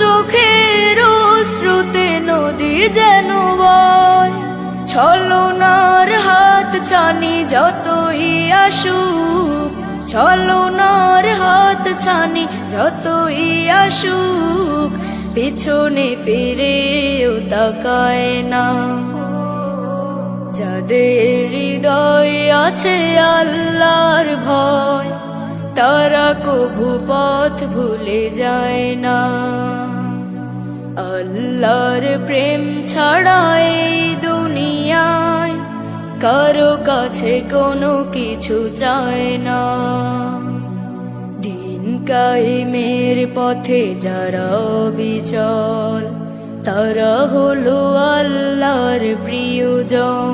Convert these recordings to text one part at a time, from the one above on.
চোখের শ্রুতে নদী যেন বয়। ছলনার হাত ছানি যতই আসুক, ছলনার হাত ছানি যতই আসুক, পিছনে ফিরেও তাকায় না। যাদের হৃদয় আছে আল্লাহর ভয় তারা কভু পথ ভুলে যায় না। আল্লাহর প্রেম ছাড়া এই দুনিয়ায় কারও কাছে কোনো কিছু চায় না। দিন কায়েমের পথে যারা বিচল তারা হলো আল্লাহর প্রিয়জন।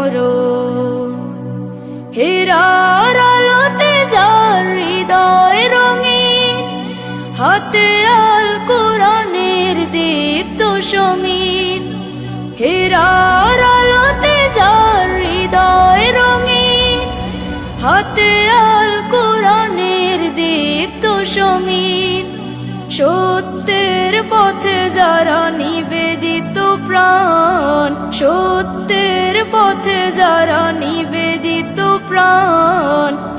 হাতে আল কোরআনের দীপ্ত সঙ্গীন হেরার আলোতে যার হৃদয় রঙিন, হাতে আল কোরআনের দীপ্ত সঙ্গীন সত্যের পথে যারা নিবেদিত প্রাণ, সত্যের পথে যারা